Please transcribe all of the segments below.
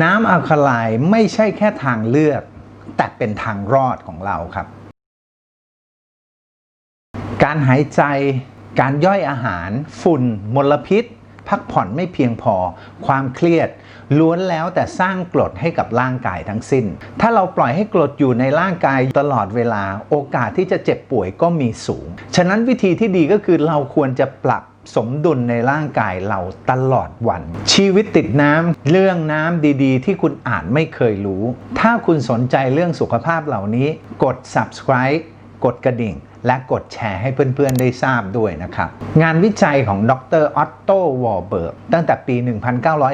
น้ำอัลคาไลน์ไม่ใช่แค่ทางเลือก แต่เป็นทางรอดของเราครับ การหายใจ การย่อยอาหาร ฝุ่น มลพิษ พักผ่อนไม่เพียงพอ ความเครียด ล้วนแล้วแต่สร้างกรดให้กับร่างกายทั้งสิ้น ถ้าเราปล่อยให้กรดอยู่ในร่างกายตลอดเวลา โอกาสที่จะเจ็บป่วยก็มีสูง ฉะนั้นวิธีที่ดีก็คือเราควรจะปรับ สมดุลในร่างกายเราตลอดวัน ชีวิตติดน้ำเรื่องน้ำดีๆ ที่คุณอ่านไม่เคยรู้ ถ้าคุณสนใจเรื่องสุขภาพเหล่านี้ กด subscribe กดกระดิ่ง และกดแชร์ให้เพื่อนๆได้ทราบด้วยนะครับ งานวิจัยของดรออตโตวอลเบิร์กตั้งแต่ปี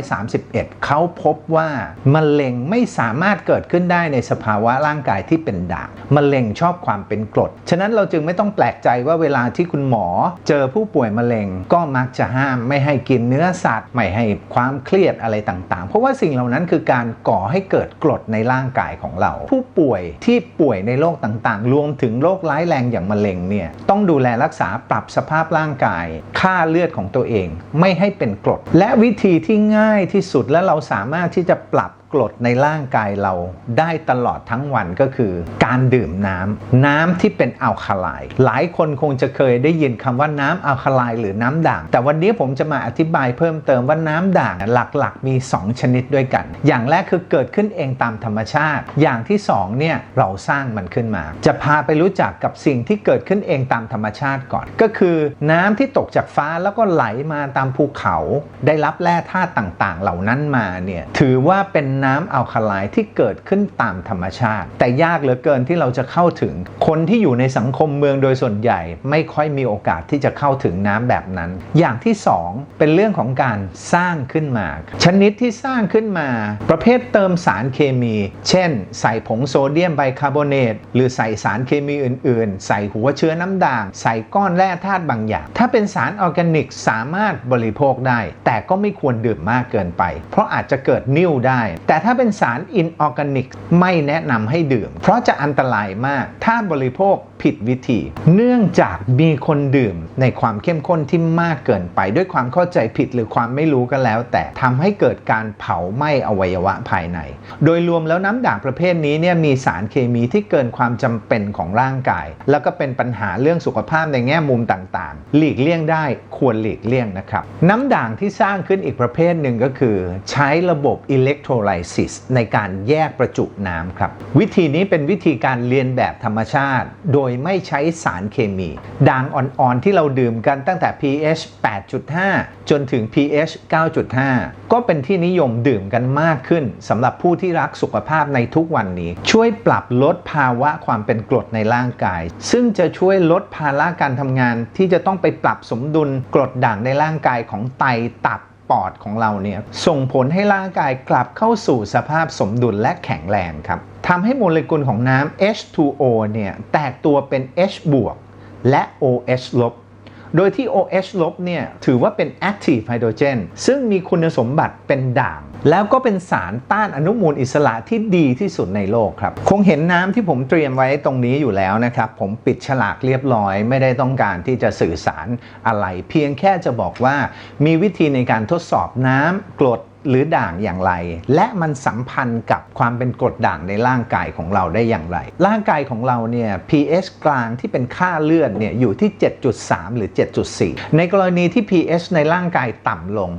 1931 เขาพบว่ามะเร็งไม่สามารถเกิดขึ้นได้ในสภาวะร่างกายที่เป็นด่างมะเร็งชอบความเป็นกรด ฉะนั้นเราจึงไม่ต้องแปลกใจว่าเวลาที่คุณหมอ เจอผู้ป่วยมะเร็งก็มักจะห้ามไม่ให้กินเนื้อสัตว์ไม่ให้ความเครียดอะไรต่างๆ เพราะว่าสิ่งเหล่านั้นคือการก่อให้เกิดกรดในร่างกายของเรา ผู้ป่วยที่ป่วยในโรคต่างๆ รวมถึงโรคร้ายแรงอย่างมะเร็งเนี่ยต้องดูแลรักษาปรับสภาพร่างกาย ค่าเลือดของตัวเอง ไม่ให้เป็นกรด และวิธีที่ง่ายที่สุดและเราสามารถที่จะปรับ กรดในร่างกายเราได้ตลอดทั้งวันก็คือ การดื่มน้ำน้ำที่เป็นอัลคาไลหลายคนคงจะเคยได้ยินคำว่าน้ำอัลคาไลหรือน้ำด่าง แต่วันนี้ผมจะมาอธิบายเพิ่มเติมว่าน้ำด่างหลักๆ มี 2 ชนิดด้วยกัน อย่างแรกคือเกิดขึ้นเองตามธรรมชาติ อย่างที่2เนี่ยเราสร้างมันขึ้นมา จะพาไปรู้จักกับสิ่งที่เกิดขึ้นเองตามธรรมชาติก่อน ก็คือน้ำที่ตกจากฟ้าแล้วก็ไหลมาตามภูเขา ได้รับแร่ธาตุต่างๆ เหล่านั้นมาเนี่ยถือว่าเป็นน้ำอัลคาไลน์ที่เกิดขึ้นตามธรรมชาติ แต่ยากเหลือเกินที่เราจะเข้าถึง คนที่อยู่ในสังคมเมืองโดยส่วนใหญ่ ไม่ค่อยมีโอกาสที่จะเข้าถึงน้ำแบบนั้น อย่างที่ 2 เป็นเรื่องของการสร้างขึ้นมา ชนิดที่สร้างขึ้นมา ประเภทเติมสารเคมี เช่น ใส่ผงโซเดียมไบคาร์บอเนตหรือใส่สารเคมีอื่น ๆ ใส่หัวเชื้อน้ำด่าง ใส่ก้อนแร่ธาตุบางอย่าง ถ้าเป็นสารออร์แกนิกสามารถบริโภคได้ แต่ก็ไม่ควรดื่มมากเกินไป เพราะอาจจะเกิดนิ่วได้แต่ถ้าเป็นสารอินออร์แกนิกไม่แนะนำให้ดื่ม เพราะจะอันตรายมากถ้าบริโภคผิดวิธี เนื่องจากมีคนดื่มในความเข้มข้นที่มากเกินไปด้วยความเข้าใจผิดหรือความไม่รู้ก็แล้ว แต่ทำให้เกิดการเผาไหม้อวัยวะภายใน โดยรวมแล้วน้ำด่างประเภทนี้เนี่ยมีสารเคมีที่เกินความจำเป็นของร่างกาย แล้วก็เป็นปัญหาเรื่องสุขภาพในแง่มุมต่างๆ หลีกเลี่ยงได้ควรหลีกเลี่ยงนะครับ น้ำด่างที่สร้างขึ้นอีกประเภทหนึ่งก็คือ ใช้ระบบอิเล็กโทรไลซิสในการแยกประจุน้ำครับ วิธีนี้เป็นวิธีการเรียนแบบธรรมชาติ โดยไม่ใช้สารเคมี ด่างอ่อนๆที่เราดื่มกันตั้งแต่ pH 8.5 จนถึง pH 9.5 ก็เป็นที่นิยมดื่มกันมากขึ้นสำหรับผู้ที่รักสุขภาพในทุกวันนี้ ช่วยปรับลดภาวะความเป็นกรดในร่างกาย ซึ่งจะช่วยลดภาระการทำงานที่จะต้องไปปรับสมดุลกรดด่างในร่างกายของไตตับ ปอดของเราเนี่ยส่งผลให้ร่างกายกลับเข้าสู่สภาพสมดุลและแข็งแรงครับทำให้โมเลกุลของน้ำ H2O เนี่ยแตกตัวเป็น H บวกและ OH ลบ โดยที่ OH ลบเนี่ยถือว่าเป็น active hydrogen ซึ่งมีคุณสมบัติเป็นด่าง แล้วก็เป็นสารต้านอนุมูลอิสระที่ดีที่สุดในโลกครับ คงเห็นน้ำที่ผมเตรียมไว้ตรงนี้อยู่แล้วนะครับ ผมปิดฉลากเรียบร้อย ไม่ได้ต้องการที่จะสื่อสารอะไร เพียงแค่จะบอกว่ามีวิธีในการทดสอบน้ำกรด หรือด่างอย่างไร และมันสัมพันธ์กับความเป็นกรดด่างในร่างกายของเราได้อย่างไร ร่างกายของเราเนี่ย pH กลางที่เป็นค่าเลือดเนี่ยอยู่ที่ 7.3 หรือ 7.4 ในกรณีที่ pH ในร่างกายต่ำลง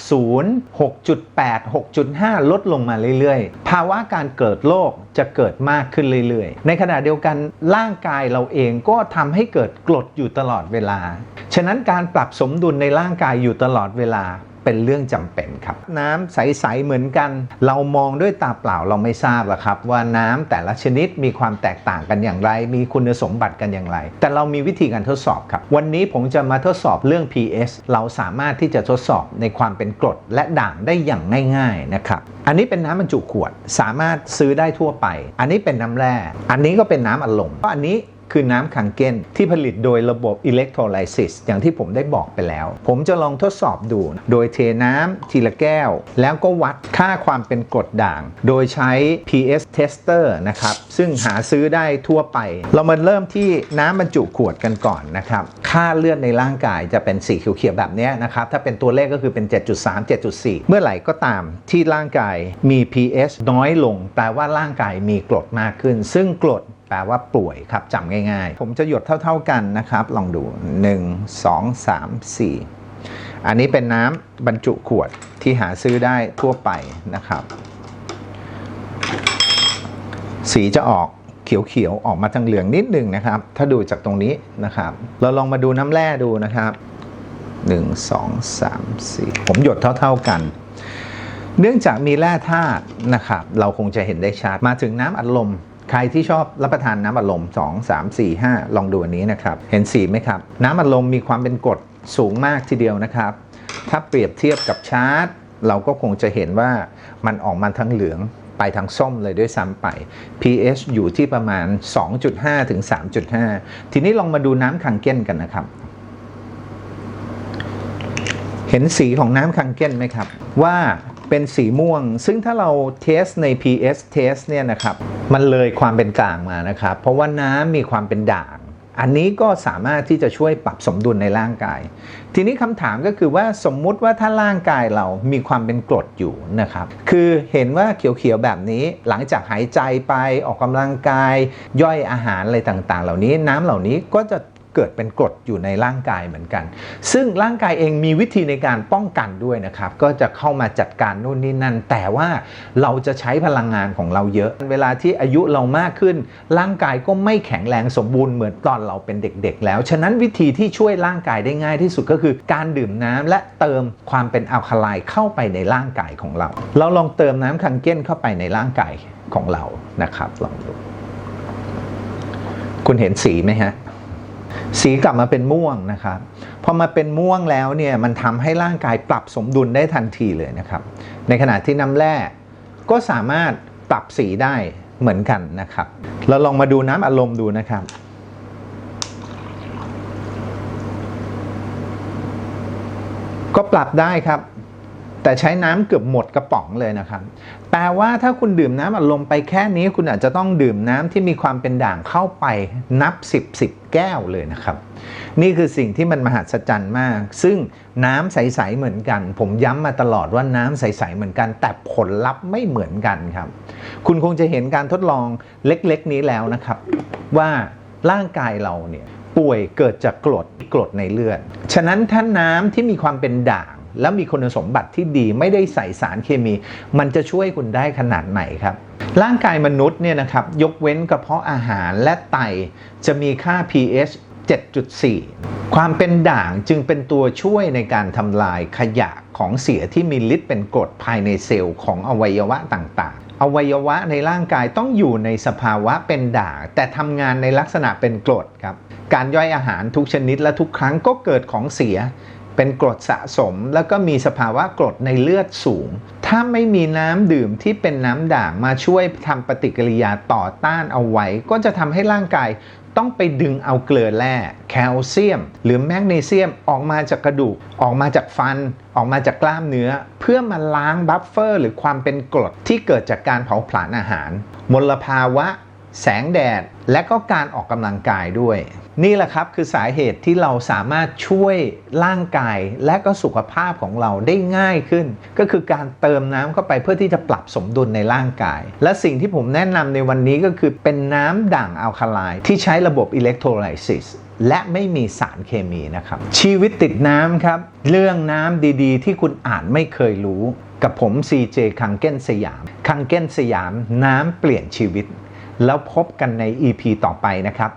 7.0 6.8 6.5 ลดลงมาเรื่อยๆ ภาวะการเกิดโรคจะเกิดมากขึ้นเรื่อยๆ ในขณะเดียวกันร่างกายเราเองก็ทำให้เกิดกรดอยู่ตลอดเวลา ฉะนั้นการปรับสมดุลในร่างกายอยู่ตลอดเวลา เป็นเรื่องจำเป็นครับ น้ำใส ๆ เหมือนกัน เรามองด้วยตาเปล่าเราไม่ทราบหรอกครับ ว่าน้ำแต่ละชนิดมีความแตกต่างกันอย่างไร มีคุณสมบัติกันอย่างไร แต่เรามีวิธีการทดสอบครับ วันนี้ผมจะมาทดสอบเรื่อง pH เราสามารถที่จะทดสอบในความเป็นกรดและด่างได้อย่างง่าย ๆ นะครับ อันนี้เป็นน้ำบรรจุขวดสามารถซื้อได้ทั่วไป อันนี้เป็นน้ำแร่ อันนี้ก็เป็นน้ำอัดลมอันนี้ คือน้ำคังเก้นที่ผลิตโดยระบบอิเล็กโทรไลซิสอย่างที่ผมได้บอกไปแล้ว ผมจะลองทดสอบดู โดยเทน้ำทีละแก้ว แล้วก็วัดค่าความเป็นกรดด่าง โดยใช้ PS tester นะครับ ซึ่งหาซื้อได้ทั่วไป เรามาเริ่มที่น้ำบรรจุขวดกันก่อนนะครับ ค่าเลือดในร่างกายจะเป็นสีเขียวๆแบบนี้นะครับ ถ้าเป็นตัวเลขก็คือเป็น 7.3 7.4 เมื่อไหร่ก็ตามที่ร่างกายมี PS น้อยลง แปลว่าร่างกายมีกรดมากขึ้น ซึ่งกรด แปลว่าป่วยครับจำง่ายๆ ผมจะหยดเท่า ๆกันนะครับ ลองดู 1 2 3 4 อันนี้เป็นน้ำบรรจุขวดที่หาซื้อได้ทั่วไปนะครับ สีจะออกเขียวๆ ออกมาทางเหลืองนิดหนึ่งนะครับ ถ้าดูจากตรงนี้นะครับ เราลองมาดูน้ำแร่ดูนะครับ 1 2 3 4 ผมหยดเท่าๆกันเนื่องจากมีแร่ธาตุนะครับ เราคงจะเห็นได้ชัด มาถึงน้ำอัดลม ใครที่ชอบรับประทานน้ำอัดลม 2 3 4 5 ลองดูอันนี้นะครับ เห็นสีไหมครับ น้ำอัดลมมีความเป็นกรดสูงมากทีเดียวนะครับ ถ้าเปรียบเทียบกับชาร์ตเราก็คงจะเห็นว่ามันออกมาทั้งเหลืองไปทางส้มเลยด้วยซ้ำไป pH อยู่ที่ประมาณ 2.5 ถึง 3.5 ทีนี้ลองมาดูน้ำคังเก้นกันนะครับ เห็นสีของน้ำคังเก้นไหมครับ ว่า เป็นสีม่วง ซึ่งถ้าเราเทสใน PS test เนี่ยนะครับ มันเลยความเป็นกลางมานะครับ เพราะว่าน้ำมีความเป็นด่าง อันนี้ก็สามารถที่จะช่วยปรับสมดุลในร่างกาย ทีนี้คำถามก็คือว่าสมมุติว่าถ้าร่างกายเรามีความเป็นกรดอยู่นะครับ คือเห็นว่าเขียวๆแบบนี้หลังจากหายใจไปออกกำลังกาย ย่อยอาหารอะไรต่างๆ เหล่านี้น้ำเหล่านี้ก็จะ เกิดเป็นกรดอยู่ในร่างกายเหมือนกัน ซึ่งร่างกายเองมีวิธีในการป้องกันด้วยนะครับ ก็จะเข้ามาจัดการนู่นนี่นั่น แต่ว่าเราจะใช้พลังงานของเราเยอะ เวลาที่อายุเรามากขึ้น ร่างกายก็ไม่แข็งแรงสมบูรณ์เหมือนตอนเราเป็นเด็ก ๆ แล้ว ฉะนั้นวิธีที่ช่วยร่างกายได้ง่ายที่สุดก็คือการดื่มน้ำและเติมความเป็นอัลคาไลเข้าไปในร่างกายของเรา เราลองเติมน้ำคังเก้นเข้าไปในร่างกายของเรานะครับลองดูคุณเห็นสีไหมฮะ สีกลับมาเป็นม่วงนะครับพอมาเป็นม่วงแล้วเนี่ยมันทำให้ร่างกายปรับสมดุลได้ทันทีเลยนะครับ ในขณะที่น้ำแร่ก็สามารถปรับสีได้เหมือนกันนะครับ เราลองมาดูน้ำอารมณ์ดูนะครับก็ปรับได้ครับ แต่ใช้น้ำเกือบหมดกระป๋องเลยนะครับแปลว่าถ้าคุณดื่มน้ำอัดลมไปแค่นี้ คุณอาจจะต้องดื่มน้ำที่มีความเป็นด่างเข้าไปนับ 10 10 แก้วเลยนะครับ นี่คือสิ่งที่มันมหัศจรรย์มาก ซึ่งน้ำใสๆเหมือนกัน ผมย้ำมาตลอดว่าน้ำใสๆเหมือนกัน แต่ผลลัพธ์ไม่เหมือนกันครับ คุณคงจะเห็นการทดลองเล็กๆ นี้แล้วนะครับ ว่าร่างกายเราเนี่ยป่วยเกิดจากกรดกรดในเลือด ฉะนั้นถ้าน้ำที่มีความเป็นด่าง แล้วมีคุณสมบัติที่ดีไม่ได้ใส่สารเคมี มันจะช่วยคุณได้ขนาดไหนครับ ร่างกายมนุษย์เนี่ยนะครับยกเว้นกระเพาะอาหารและไตจะมีค่า pH 7.4 ความเป็นด่างจึงเป็นตัวช่วยในการทำลายขยะของเสียที่มีฤทธิ์เป็นกรดภายในเซลล์ของอวัยวะต่างๆ อวัยวะในร่างกายต้องอยู่ในสภาวะเป็นด่าง แต่ทำงานในลักษณะเป็นกรดครับ การย่อยอาหารทุกชนิดและทุกครั้งก็เกิดของเสีย เป็นกรดสะสม แล้วก็มีสภาวะกรดในเลือดสูง ถ้าไม่มีน้ำดื่มที่เป็นน้ำด่างมาช่วยทำปฏิกิริยาต่อต้านเอาไว้ ก็จะทำให้ร่างกายต้องไปดึงเอาเกลือแร่แคลเซียม หรือแมกนีเซียมออกมาจากกระดูก ออกมาจากฟัน ออกมาจากกล้ามเนื้อ เพื่อมาล้างบัฟเฟอร์ หรือความเป็นกรดที่เกิดจากการเผาผลาญอาหาร มลภาวะ แสงแดด และก็การออกกำลังกายด้วย นี่แหละครับคือสาเหตุที่เราสามารถช่วยร่างกายและก็สุขภาพของเราได้ง่ายขึ้น ก็คือการเติมน้ำเข้าไปเพื่อที่จะปรับสมดุลในร่างกาย และสิ่งที่ผมแนะนำในวันนี้ก็คือเป็นน้ำด่างอัลคาไลน์ที่ใช้ระบบอิเล็กโทรไลซิสและไม่มีสารเคมีนะครับ ชีวิตติดน้ำครับ เรื่องน้ำดีๆ ที่คุณอ่านไม่เคยรู้ กับผม CJ คังเก้นสยาม คังเก้นสยามน้ำเปลี่ยนชีวิต แล้วพบกันใน EP ต่อไปนะครับ